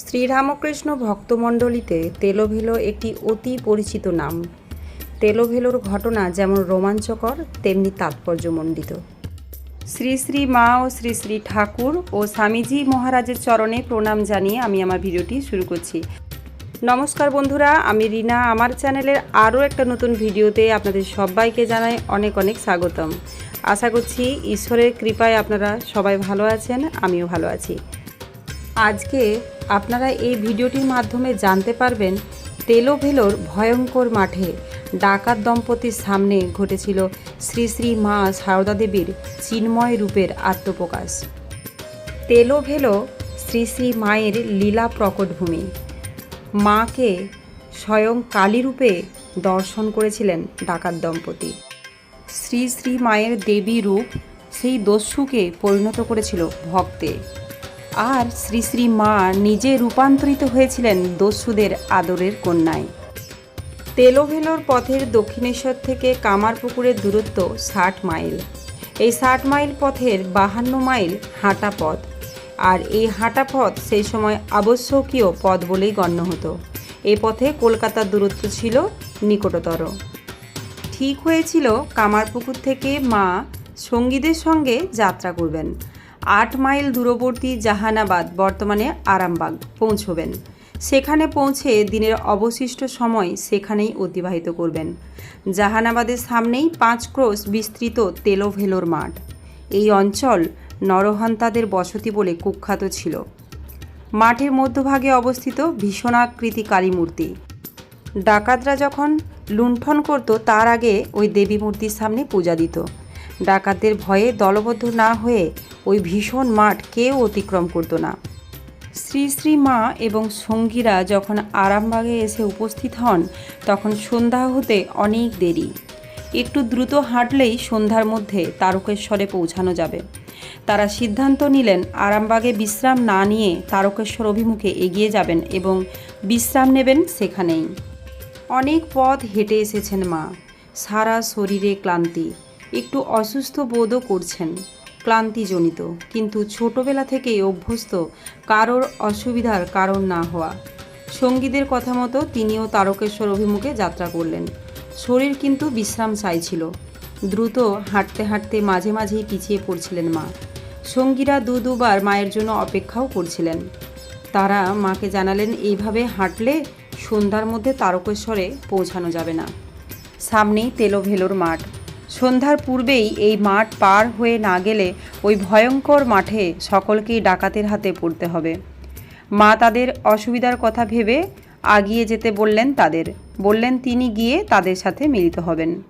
শ্রীরামকৃষ্ণ ভক্তমণ্ডলীতে তেলোভেলো একটি অতি পরিচিত নাম। তেলোভেলোর ঘটনা যেমন রোমাঞ্চকর, তেমনি তাৎপর্যমণ্ডিত। শ্রী শ্রী মা ও শ্রী শ্রী ঠাকুর ও স্বামীজি মহারাজের চরণে প্রণাম জানিয়ে আমি আমার ভিডিওটি শুরু করছি। নমস্কার বন্ধুরা, আমি রিনা। আমার চ্যানেলের আরও একটা নতুন ভিডিওতে আপনাদের সবাইকে জানাই অনেক অনেক স্বাগতম। আশা করছি ঈশ্বরের কৃপায় আপনারা সবাই ভালো আছেন, আমিও ভালো আছি। আজকে আপনারা এই ভিডিওটির মাধ্যমে জানতে পারবেন, তেলোভেলোর ভয়ঙ্কর মাঠে ডাকাত দম্পতির সামনে ঘটেছিল শ্রী শ্রী মা সারদা দেবীর চিন্ময় রূপের আত্মপ্রকাশ। তেলোভেলো শ্রী শ্রী মায়ের লীলা প্রকটভূমি। মাকে স্বয়ং কালীরূপে দর্শন করেছিলেন ডাকাত দম্পতি। শ্রী শ্রী মায়ের দেবী রূপ সেই দস্যুকে পরিণত করেছিল ভক্তে। আর শ্রী শ্রী মা নিজে রূপান্তরিত হয়েছিলেন দস্যুদের আদরের কন্যায়। তেলোভেলোর পথের দক্ষিণেশ্বর থেকে কামারপুকুরের দূরত্ব ষাট মাইল। এই ষাট মাইল পথের বাহান্ন মাইল হাঁটা পথ। আর এই হাঁটা পথ সেই সময় আবশ্যকীয় পথ বলেই গণ্য হতো। এই পথে কলকাতার দূরত্ব ছিল নিকটতর। ঠিক হয়েছিল কামারপুকুর থেকে মা সঙ্গীদের সঙ্গে যাত্রা করবেন। আট মাইল দূরবর্তী জাহানাবাদ, বর্তমানে আরামবাগ পৌঁছবেন। সেখানে পৌঁছে দিনের অবশিষ্ট সময় সেখানেই অতিবাহিত করবেন। জাহানাবাদের সামনেই পাঁচ ক্রোশ বিস্তৃত তেলোভেলোর মাঠ। এই অঞ্চল নরহন্তাদের বসতি বলে কুখ্যাত ছিল। মাঠের মধ্যভাগে অবস্থিত ভীষণাকৃতি কালী মূর্তি। ডাকাতরা যখন লুণ্ঠন করত, তার আগে ওই দেবী মূর্তির সামনে পূজা দিত। ডাকাতদের ভয়ে দলবদ্ধ না হয়ে ওই ভীষণ মাঠ কেউ অতিক্রম করতো না। শ্রী শ্রী মা এবং সঙ্গীরা যখন আরামবাগে এসে উপস্থিত হন, তখন সন্ধ্যা হতে অনেক দেরি। একটু দ্রুত হাঁটলেই সন্ধ্যার মধ্যে তারকেশ্বরে পৌঁছানো যাবে। তারা সিদ্ধান্ত নিলেন, আরামবাগে বিশ্রাম না নিয়ে তারকেশ্বর অভিমুখে এগিয়ে যাবেন এবং বিশ্রাম নেবেন সেখানেই। অনেক পথ হেঁটে এসেছেন মা। সারা শরীরে ক্লান্তি। একটু অসুস্থ বোধও করছেন, ক্লান্তিজনিত। কিন্তু ছোটবেলা থেকেই অভ্যস্ত, কারোর অসুবিধার কারণ না হওয়া। সঙ্গীদের কথা মতো তিনিও তারকেশ্বর অভিমুখে যাত্রা করলেন। শরীর কিন্তু বিশ্রাম চাইছিল। দ্রুত হাঁটতে হাঁটতে মাঝে মাঝেই পিছিয়ে পড়ছিলেন মা। সঙ্গীরা দু দুবার মায়ের জন্য অপেক্ষাও করছিলেন। তারা মাকে জানালেন, এইভাবে হাঁটলে সন্ধ্যার মধ্যে তারকেশ্বরে পৌঁছানো যাবে না। সামনেই তেলোভেলোর মাঠ। সন্ধ্যার পূর্বেই এই মাঠ পার হয়ে না গেলে ওই ভয়ঙ্কর মাঠে সকলকেই ডাকাতের হাতে পড়তে হবে। মা তাদের অসুবিধার কথা ভেবে আগিয়ে যেতে বললেন তাদের। বললেন, তিনি গিয়ে তাদের সাথে মিলিত হবেন।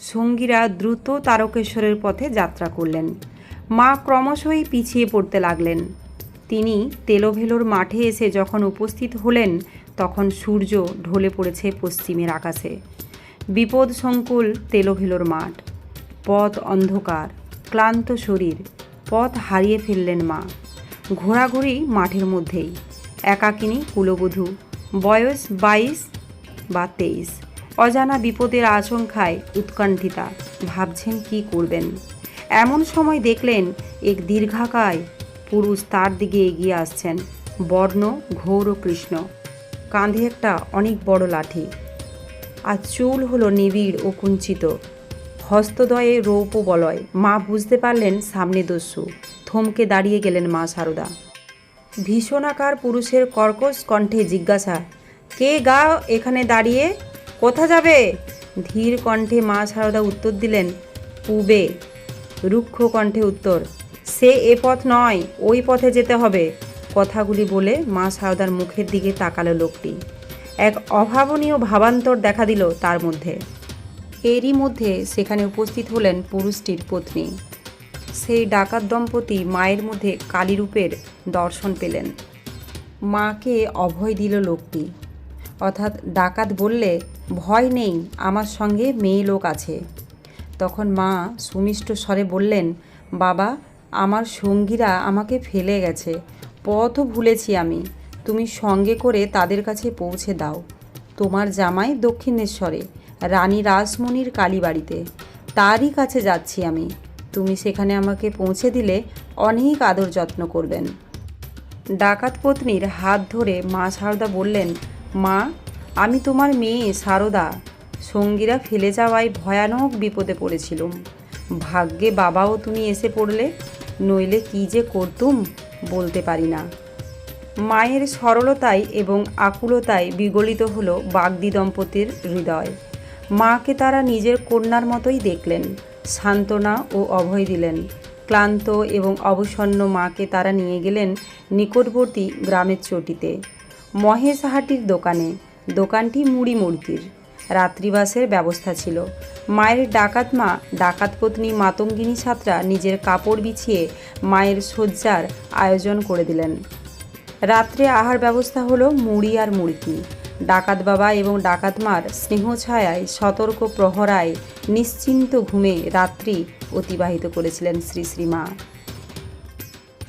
সঙ্গীরা দ্রুত তারকেশ্বরের পথে যাত্রা করলেন। মা ক্রমশই পিছিয়ে পড়তে লাগলেন। তিনি তেলোভেলোর মাঠে এসে যখন উপস্থিত হলেন, তখন সূর্য ঢলে পড়েছে পশ্চিমের আকাশে। বিপদ সংকুল তেলোভেলোর মাঠ। পথ অন্ধকার, ক্লান্ত শরীর, পথ হারিয়ে ফেললেন মা। ঘোরাঘুরি মাঠের মধ্যেই। একাকিনী কুলবধূ, বয়স বাইশ বা তেইশ। অজানা বিপদের আশঙ্কায় উৎকণ্ঠিতা, ভাবছেন কি করবেন? এমন সময় দেখলেন এক দীর্ঘাকায় পুরুষ তার দিকে এগিয়ে আসছেন, বর্ণ, ঘৌর কৃষ্ণ। কাঁধে একটা অনেক বড় লাঠি। আর চুল হলো নিবিড় ও কুঞ্চিত। হস্তদয়ে রৌপ বলয়। মা বুঝতে পারলেন সামনে দস্যু। থমকে দাঁড়িয়ে গেলেন মা সারদা। ভীষণাকার পুরুষের কর্কশ কণ্ঠে জিজ্ঞাসা, কে গা এখানে দাঁড়িয়ে? কোথা যাবে? ধীর কণ্ঠে মা সারদা উত্তর দিলেন, পুবে। রুক্ষ কণ্ঠে উত্তর, সে এ পথ নয়, ওই পথে যেতে হবে। কথাগুলি বলে মা সারদার মুখের দিকে তাকালো লোকটি। এক অভাবনীয় ভাবান্তর দেখা দিল তার মধ্যে। এরই মধ্যে সেখানে উপস্থিত হলেন পুরুষটির পত্নী। সেই ডাকাত দম্পতি মায়ের মধ্যে কালীরূপের দর্শন পেলেন। মাকে অভয় দিল লোকটি। অর্থাৎ ডাকাত বললে, ভয় নেই, আমার সঙ্গে মেয়ে লোক আছে। তখন মা সুমিষ্ট স্বরে বললেন, বাবা, আমার সঙ্গীরা আমাকে ফেলে গেছে, পথও ভুলেছি আমি। তুমি সঙ্গে করে তাদের কাছে পৌঁছে দাও। তোমার জামাই দক্ষিণেশ্বরে, রানী রাসমণির কালীবাড়িতে। তারই কাছে যাচ্ছি আমি। তুমি সেখানে আমাকে পৌঁছে দিলে অনেক আদর যত্ন করবেন। ডাকাত পত্নীর হাত ধরে মা সারদা বললেন, মা, আমি তোমার মেয়ে সারদা। সঙ্গীরা ফেলে যাওয়ায় ভয়ানক বিপদে পড়েছিলুম। ভাগ্যে বাবাও তুমি এসে পড়লে, নইলে কি যে করতুম বলতে পারি না। মায়ের সরলতায় এবং আকুলতায় বিগলিত হলো বাগদি দম্পতির হৃদয়। মাকে তারা নিজের কন্যার মতোই দেখলেন, সান্ত্বনা ও অভয় দিলেন। ক্লান্ত এবং অবসন্ন মাকে তারা নিয়ে গেলেন নিকটবর্তী গ্রামের চটিতে। মহেশ হাটির দোকানে, দোকানটি মুড়ি মুড়কির। রাত্রিবাসের ব্যবস্থা ছিল। মায়ের ডাকাত মা, ডাকাত পত্নী মাতঙ্গিনী ছাত্রা নিজের কাপড় বিছিয়ে মায়ের শয্যার আয়োজন করে দিলেন। রাত্রে আহার ব্যবস্থা হলো মুড়ি আর মুড়কি। ডাকাত বাবা এবং ডাকাত মার স্নেহ ছায়ায় সতর্ক প্রহরায় নিশ্চিন্ত ঘুমে রাত্রি অতিবাহিত করেছিলেন শ্রী শ্রীমা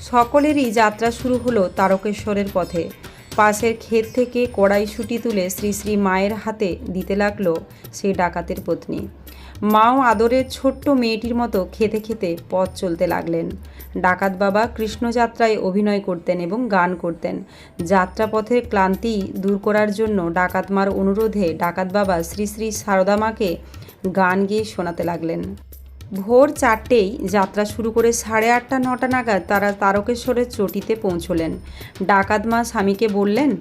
সকলেরই যাত্রা শুরু হলো তারকেশ্বরের পথে। পাশের ক্ষেত থেকে কড়াইশুটি তুলে শ্রী শ্রী মায়ের হাতে দিতে লাগল সেই ডাকাতের পত্নী। মাও আদরের ছোট্ট মেয়েটির মতো খেতে খেতে পথ চলতে লাগলেন। ডাকাত বাবা কৃষ্ণযাত্রায় অভিনয় করতেন এবং গান করতেন। যাত্রাপথের ক্লান্তি দূর করার জন্য ডাকাত মার অনুরোধে ডাকাত বাবা শ্রী শ্রী সারদা মাকে গান গেয়ে শোনাতে লাগলেন। ভোর চারটেই যাত্রা শুরু করে সাড়ে আটটা, নটা নাগাদ তারা তারকেশ্বরের চটিতে পৌঁছলেন। ডাকাত মা স্বামীকে বললেন,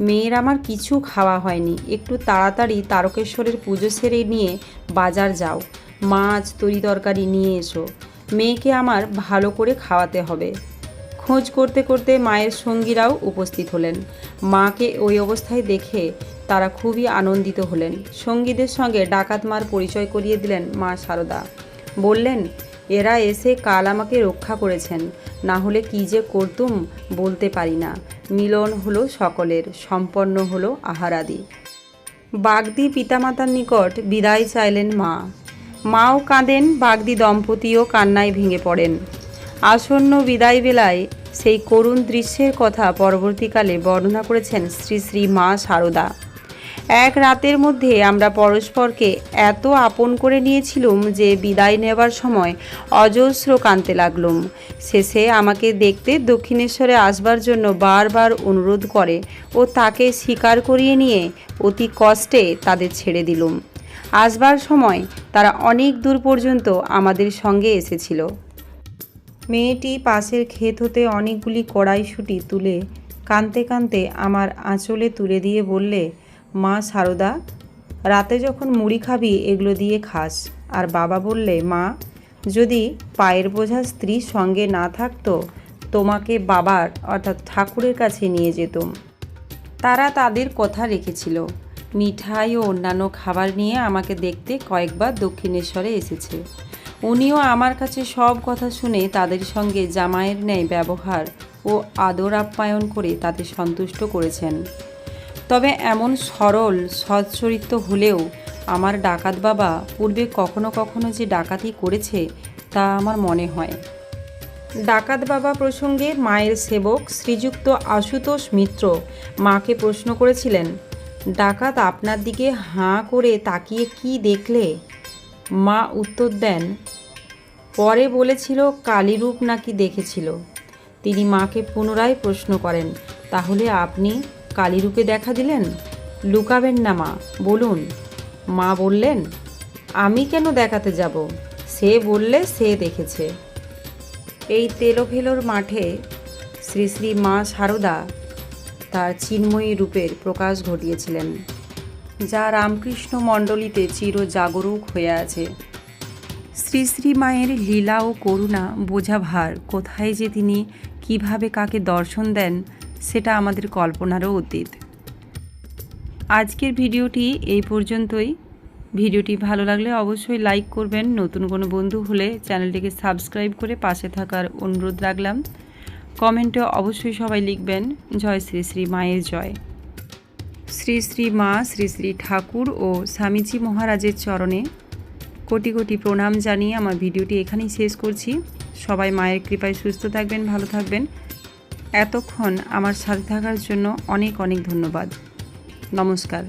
মেয়ের আমার কিছু খাওয়া হয়নি। একটু তাড়াতাড়ি তারকেশ্বরের পুজো সেরে নিয়ে বাজার যাও। মাছ, তরি তরকারি নিয়ে এসো। মেয়েকে আমার ভালো করে খাওয়াতে হবে। খোঁজ করতে করতে মায়ের সঙ্গীরাও উপস্থিত হলেন। মাকে ওই অবস্থায় দেখে তারা খুবই আনন্দিত হলেন। সঙ্গীদের সঙ্গে ডাকাত মার পরিচয় করিয়ে দিলেন মা সারদা। বললেন, এরা এসে কাল আমাকে রক্ষা করেছেন। না হলে কী যে করতুম বলতে পারি না। মিলন হলো সকলের, সম্পন্ন হলো আহারাদি। বাগদি পিতামাতার নিকট বিদায় চাইলেন মা। মাও কাঁদেন, বাগদি দম্পতিও কান্নায় ভেঙে পড়েন। আসন্ন বিদায় বেলায় সেই করুণ দৃশ্যের কথা পরবর্তীকালে বর্ণনা করেছেন শ্রী শ্রী মা সারদা। এক রাতের মধ্যে আমরা পরস্পরকে এত আপন করে নিয়েছিলুম যে বিদায় নেবার সময় অজস্র কাঁদতে লাগলুম। শেষে আমাকে দেখতে দক্ষিণেশ্বরে আসবার জন্য বারবার অনুরোধ করে ও তাকে স্বীকার করিয়ে নিয়ে অতি কষ্টে তাদের ছেড়ে দিলুম। আসবার সময় তারা অনেক দূর পর্যন্ত আমাদের সঙ্গে এসেছিল। মেয়েটি পাশের ক্ষেত হতে অনেকগুলি কড়াইশুঁটি তুলে কানতে কানতে আমার আঁচলে তুলে দিয়ে বললে, মা সারদা, রাতে যখন মুড়ি খাবি এগুলো দিয়ে খাস। আর বাবা বললে, মা, যদি পায়ের বোঝা স্ত্রী সঙ্গে না থাকতো, তোমাকে বাবার অর্থাৎ ঠাকুরের কাছে নিয়ে যেতুম। তারা তাদের কথা রেখেছিল। মিঠাই ও অন্যান্য খাবার নিয়ে আমাকে দেখতে কয়েকবার দক্ষিণেশ্বরে এসেছে। উনিও আমার কাছে সব কথা শুনে তাদের সঙ্গে জামাইয়ের ন্যায় ব্যবহার ও আদর আপ্যায়ন করে তাতে সন্তুষ্ট করেছেন। তবে এমন সরল সচ্চরিত্র হলেও আমার ডাকাত বাবা পূর্বে কখনো কখনো যে ডাকাতি করেছে তা আমার মনে হয়। ডাকাত বাবা প্রসঙ্গে মায়ের সেবক শ্রীযুক্ত আশুতোষ মিত্র মাকে প্রশ্ন করেছিলেন ডাকাত আপনার দিকে হাঁ করে তাকিয়ে কি দেখলে? মা উত্তর দেন, পরে বলেছিল কালীরূপ নাকি দেখেছিল। তিনি মাকে পুনরায় প্রশ্ন করেন, তাহলে আপনি কালীরূপে দেখা দিলেন? লুকাবেন না মা, বলুন। মা বললেন, আমি কেন দেখাতে যাব? সে বললে সে দেখেছে। এই তেলোভেলোর মাঠে শ্রী শ্রী মা সারদা তার চিন্ময়ী রূপের প্রকাশ ঘটিয়েছিলেন, যা রামকৃষ্ণ মণ্ডলীতে চির জাগরুক হয়ে আছে। শ্রী শ্রী মায়ের লীলা ও করুণা বোঝা ভার, কোথায় যে তিনি কীভাবে কাকে দর্শন দেন, সেটা আমাদের কল্পনারও অতীত। আজকের ভিডিওটি এই পর্যন্তই। ভিডিওটি ভালো লাগলে অবশ্যই লাইক করবেন। নতুন কোনো বন্ধু হলে চ্যানেলটিকে সাবস্ক্রাইব করে পাশে থাকার অনুরোধ রাখলাম। কমেন্টে অবশ্যই সবাই লিখবেন, জয় শ্রী শ্রী মায়ের জয়। শ্রী শ্রী মা, শ্রী শ্রী ঠাকুর ও স্বামীজি মহারাজের চরণে কোটি কোটি প্রণাম জানিয়ে আমার ভিডিওটি এখানেই শেষ করছি। সবাই মায়ের কৃপায় সুস্থ থাকবেন, ভালো থাকবেন। এতক্ষণ আমার সাথে থাকার জন্য অনেক অনেক ধন্যবাদ। নমস্কার।